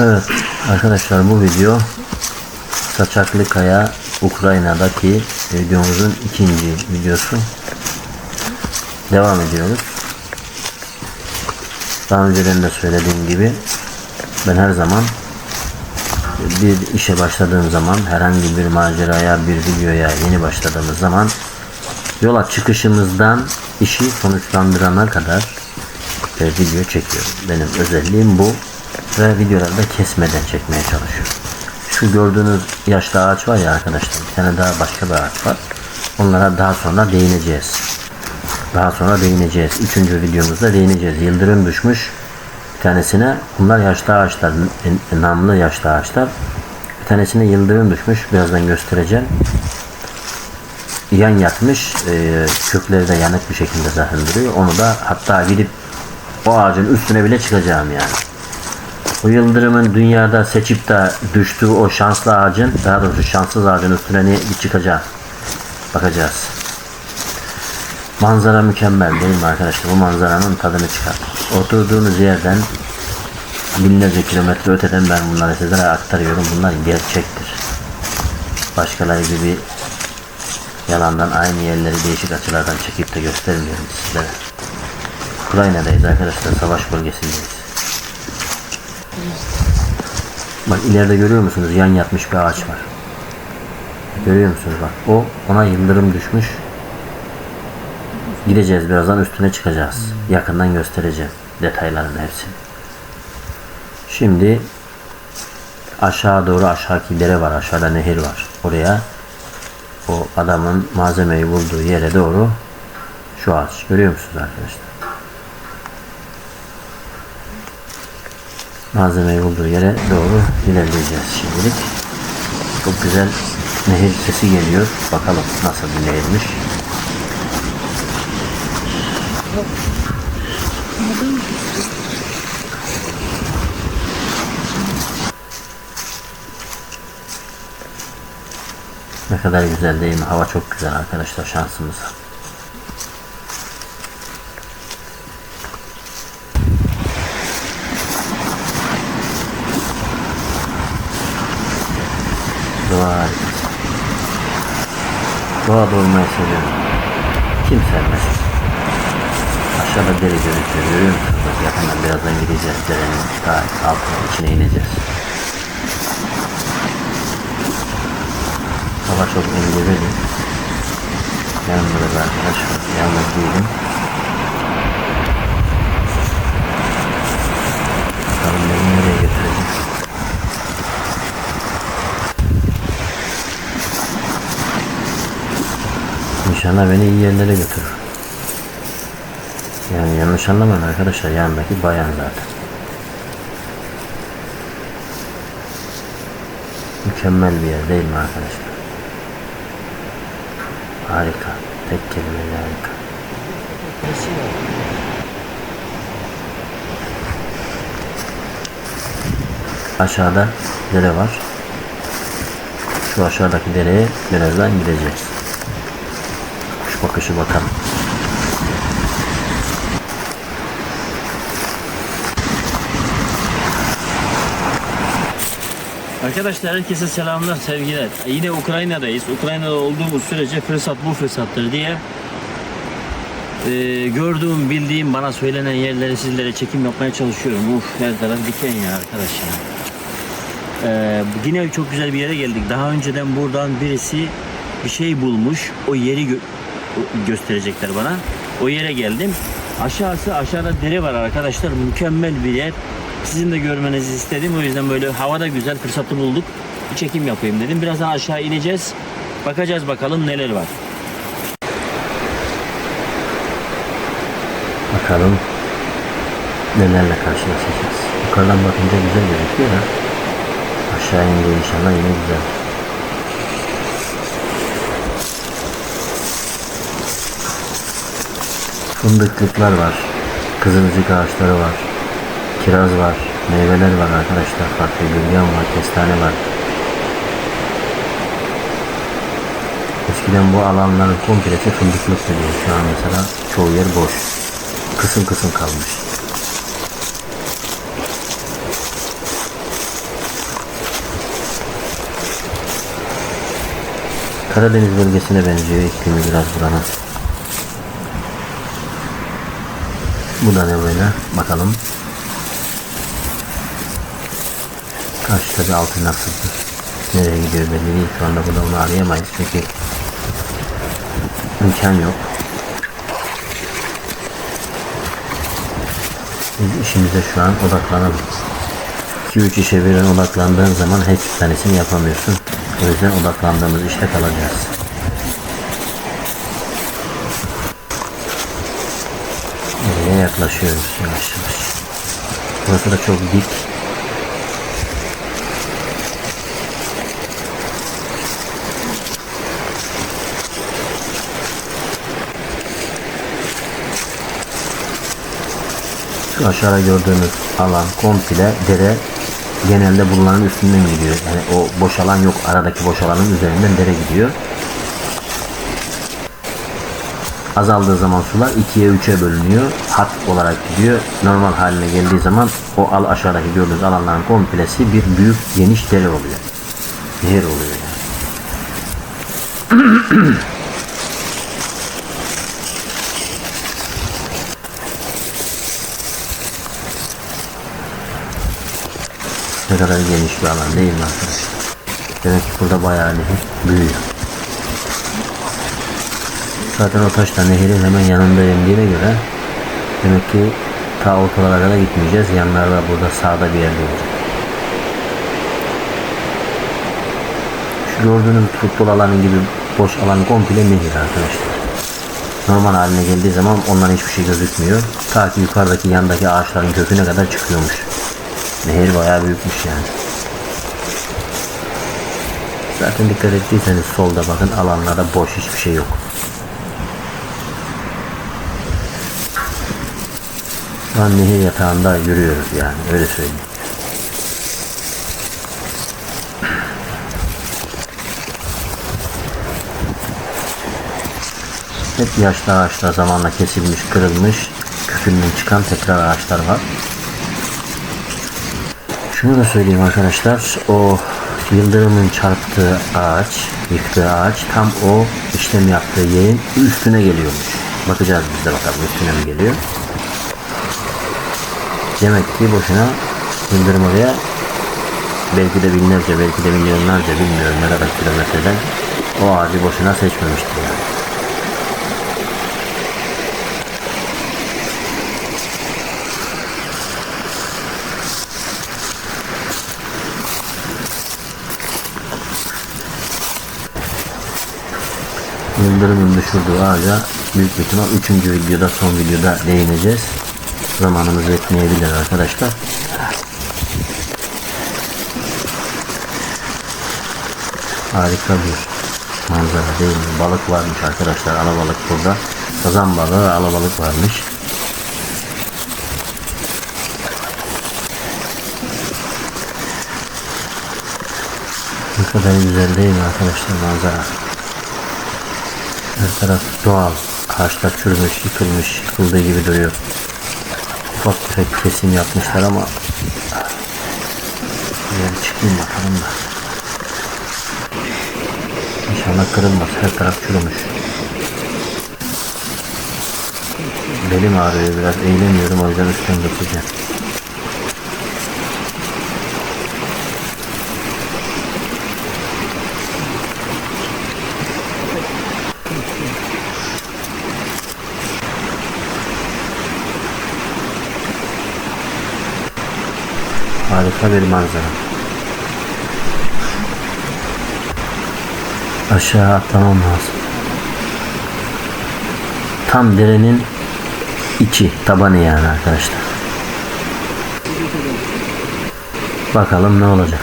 Evet arkadaşlar bu video Saçaklı Kaya Ukrayna'daki videomuzun ikinci videosu. Devam ediyoruz. Daha önceden de söylediğim gibi ben her zaman bir işe başladığım zaman herhangi bir maceraya bir videoya yeni başladığımız zaman yola çıkışımızdan işi sonuçlandırana kadar e, video çekiyorum. Benim özelliğim bu ve videoları da kesmeden çekmeye çalışıyorum. Şu gördüğünüz yaşlı ağaç var ya arkadaşlar bir tane daha başka bir ağaç var. Onlara daha sonra değineceğiz. Daha sonra değineceğiz. Üçüncü videomuzda değineceğiz. Yıldırım düşmüş bir tanesine. Bunlar yaşlı ağaçlar. Namlı yaşlı ağaçlar. Bir tanesine yıldırım düşmüş. Birazdan göstereceğim. Yan yatmış. E, kökleri de yanık bir şekilde zaten duruyor. Onu da hatta gidip o ağacın üstüne bile çıkacağım yani. O yıldırımın dünyada seçip de düştüğü o şanslı ağacın, daha doğrusu şanssız ağacın üstüne niye bir çıkacağım. Bakacağız. Manzara mükemmel değil mi arkadaşlar? Bu manzaranın tadını çıkar. Oturduğunuz yerden binlerce kilometre öteden ben bunları sizlere aktarıyorum. Bunlar gerçektir. Başkaları gibi yalandan aynı yerleri değişik açılardan çekip de göstermiyorum sizlere. Ukrayna'dayız arkadaşlar. Savaş bölgesindeyiz. Bak ileride görüyor musunuz? Yan yatmış bir ağaç var. Görüyor musunuz bak. O ona yıldırım düşmüş. Gideceğiz birazdan üstüne çıkacağız. Yakından göstereceğim detaylarını hepsini. Şimdi aşağı doğru aşağıki dere var. Aşağıda nehir var. Oraya o adamın malzemeyi bulduğu yere doğru şu ağaç. Görüyor musunuz arkadaşlar? Malzemeyi bulduğu yere doğru ilerleyeceğiz şimdilik. Çok güzel nehir sesi geliyor. Bakalım nasıl bir nehirmiş. Ne kadar güzel değil mi? Hava çok güzel arkadaşlar şansımız. Doğada olmayı seviyorum. Kim sevmez? Aşağıda dere gözüküyor. Görüyor yakından birazdan gideceğiz. Derenin daha altına içine ineceğiz. Hava çok engebeli. Yanımda da bir arkadaş var. Yalnız değilim. Bakalım beni nereye götürecek? İnşallah beni iyi yerlere götürür. Yani yanlış anlamayın arkadaşlar yanındaki bayan zaten. Mükemmel bir yer değil mi arkadaşlar? Harika. Tek kelimeyle harika. Aşağıda dere var. Şu aşağıdaki dereye birazdan gideceğiz. Kuş bakışı bakalım. Arkadaşlar herkese selamlar, sevgiler. Yine Ukrayna'dayız. Ukrayna'da olduğumuz sürece fırsat bu fırsattır diye e, gördüğüm, bildiğim, bana söylenen yerleri sizlere çekim yapmaya çalışıyorum. Uf her taraf diken ya arkadaşlar. E, yine çok güzel bir yere geldik. Daha önceden buradan birisi bir şey bulmuş. O yeri gösterecekler bana. O yere geldim. Aşağısı aşağıda dere var arkadaşlar. Mükemmel bir yer. Sizin de görmenizi istedim. O yüzden böyle havada güzel fırsatı bulduk. Bir çekim yapayım dedim. Birazdan aşağı ineceğiz. Bakacağız bakalım neler var. Bakalım nelerle karşılaşacağız. Yukarıdan bakınca güzel gözüküyor da aşağı ince inşallah yine güzel. fındıklıklar var. Kızılcık ağaçları var. Kiraz var. Meyveler var arkadaşlar. Farklı gülgen var. Kestane var. Eskiden bu alanların kompleti fındıklık deniyor. Şu an mesela çoğu yer boş. Kısım kısım kalmış. Karadeniz bölgesine benziyor iklimi biraz buranın. Bu da ne böyle? Bakalım. Karşıda bir altın nasıldır? Nereye gidiyor belli değil. Şu anda burada onu arayamayız çünkü imkan yok. Biz işimize şu an odaklanalım. 2-3 işe birden odaklandığın zaman hiçbir tanesini yapamıyorsun. O yüzden odaklandığımız işte kalacağız. Nereye yaklaşıyoruz yavaş yavaş. Burası da çok dik. Şu aşağıda gördüğünüz alan komple dere genelde bunların üstünden gidiyor. Yani o boş alan yok. Aradaki boş alanın üzerinden dere gidiyor. Azaldığı zaman sular 2'ye 3'e bölünüyor. Hat olarak gidiyor. Normal haline geldiği zaman o al aşağıdaki gördüğünüz alanların komplesi bir büyük geniş dere oluyor. Nehir oluyor yani. Ne kadar geniş bir alan değil mi arkadaşlar? Demek ki burada bayağı nehir büyüyor. Zaten o taşla nehirin hemen yanında indiğine göre demek ki ta ortalara kadar gitmeyeceğiz. Yanlarda burada sağda bir yerde olacak. Şu gördüğünüz futbol alanı gibi boş alan komple nehir arkadaşlar. Normal haline geldiği zaman ondan hiçbir şey gözükmüyor. Ta ki yukarıdaki yandaki ağaçların köküne kadar çıkıyormuş. Nehir bayağı büyükmüş yani. Zaten dikkat ettiyseniz solda bakın alanlarda boş hiçbir şey yok. An nehir yatağında yürüyoruz yani öyle söyleyeyim. Hep yaşlı ağaçlar zamanla kesilmiş, kırılmış, kökünden çıkan tekrar ağaçlar var. Şunu da söyleyeyim arkadaşlar. O yıldırımın çarptığı ağaç, yıktığı ağaç tam o işlem yaptığı yerin üstüne geliyormuş. Bakacağız biz de bakalım üstüne mi geliyor. Demek ki boşuna yıldırım oraya belki de binlerce belki de milyonlarca bilmiyorum ne kadar kilometreden o ağacı boşuna seçmemiştir yani. Yıldırımın düşürdüğü ağaca büyük ihtimal 3. videoda son videoda değineceğiz. Zamanımız yetmeyebilir arkadaşlar. Harika bir manzara değil mi? Balık varmış arkadaşlar. Alabalık burada. Sazan balığı alabalık varmış. Ne kadar güzel değil mi arkadaşlar manzara? Her taraf doğal. Ağaçlar çürümüş, yıkılmış, yıkıldığı gibi duruyor. Ufak tefek kesim yapmışlar ama bir çıkayım bakalım da. İnşallah kırılmaz. Her taraf çürümüş. Belim ağrıyor biraz. Eğilemiyorum o yüzden üstten geçeceğim. Harika bir manzara. Aşağı atlamam lazım. Tam derenin içi, tabanı yani arkadaşlar. Bakalım ne olacak.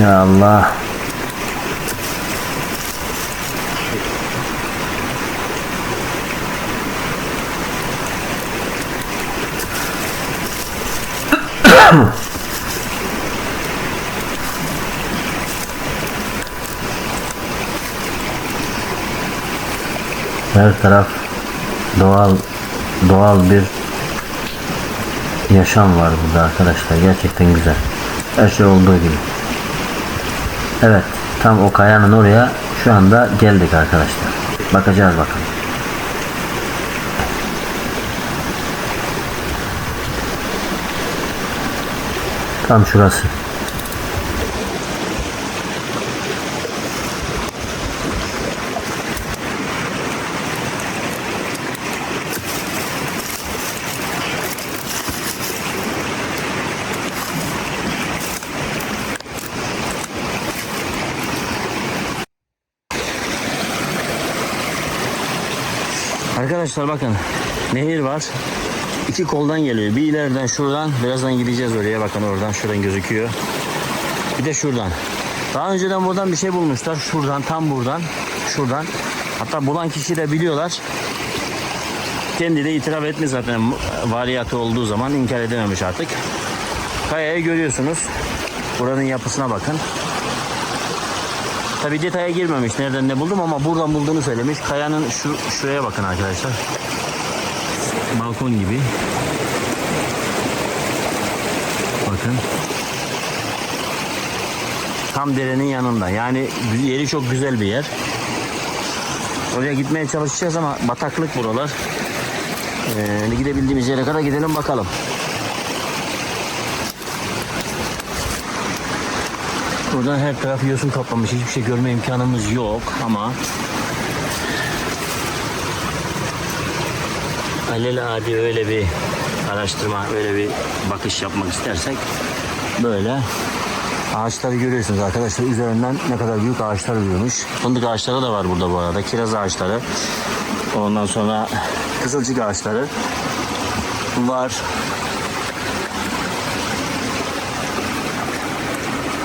Ya Allah. Her taraf doğal doğal bir yaşam var burada arkadaşlar. Gerçekten güzel. Her şey olduğu gibi. Evet. Tam o kayanın oraya şu anda geldik arkadaşlar. Bakacağız bakalım. Tam şurası. Arkadaşlar bakın nehir var. İki koldan geliyor. Bir ileriden şuradan birazdan gideceğiz oraya bakın oradan şuradan gözüküyor. Bir de şuradan. Daha önceden buradan bir şey bulmuşlar. Şuradan tam buradan. Şuradan. Hatta bulan kişi de biliyorlar. Kendi de itiraf etmiş zaten variyatı olduğu zaman inkar edememiş artık. Kayayı görüyorsunuz. Buranın yapısına bakın. Tabi detaya girmemiş nereden ne buldum ama buradan bulduğunu söylemiş. Kayanın şu şuraya bakın arkadaşlar. Balkon gibi. Bakın. Tam derenin yanında. Yani yeri çok güzel bir yer. Oraya gitmeye çalışacağız ama bataklık buralar. Ee, gidebildiğimiz yere kadar gidelim bakalım. Buradan her taraf yosun kaplamış. Hiçbir şey görme imkanımız yok ama alelade öyle bir araştırma, öyle bir bakış yapmak istersek böyle ağaçları görüyorsunuz arkadaşlar. Üzerinden ne kadar büyük ağaçlar büyümüş. Fındık ağaçları da var burada bu arada. Kiraz ağaçları. Ondan sonra kızılcık ağaçları var.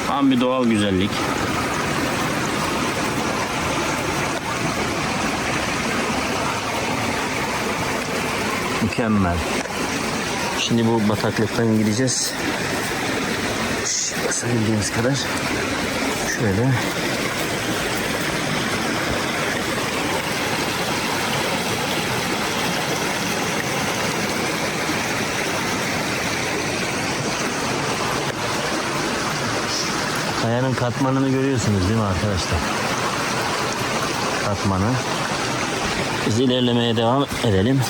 Tam bir doğal güzellik. Mükemmel. Şimdi bu bataklıktan gideceğiz. Basabildiğimiz kadar. Şöyle. Kayanın katmanını görüyorsunuz değil mi arkadaşlar? Katmanı. Biz ilerlemeye devam edelim.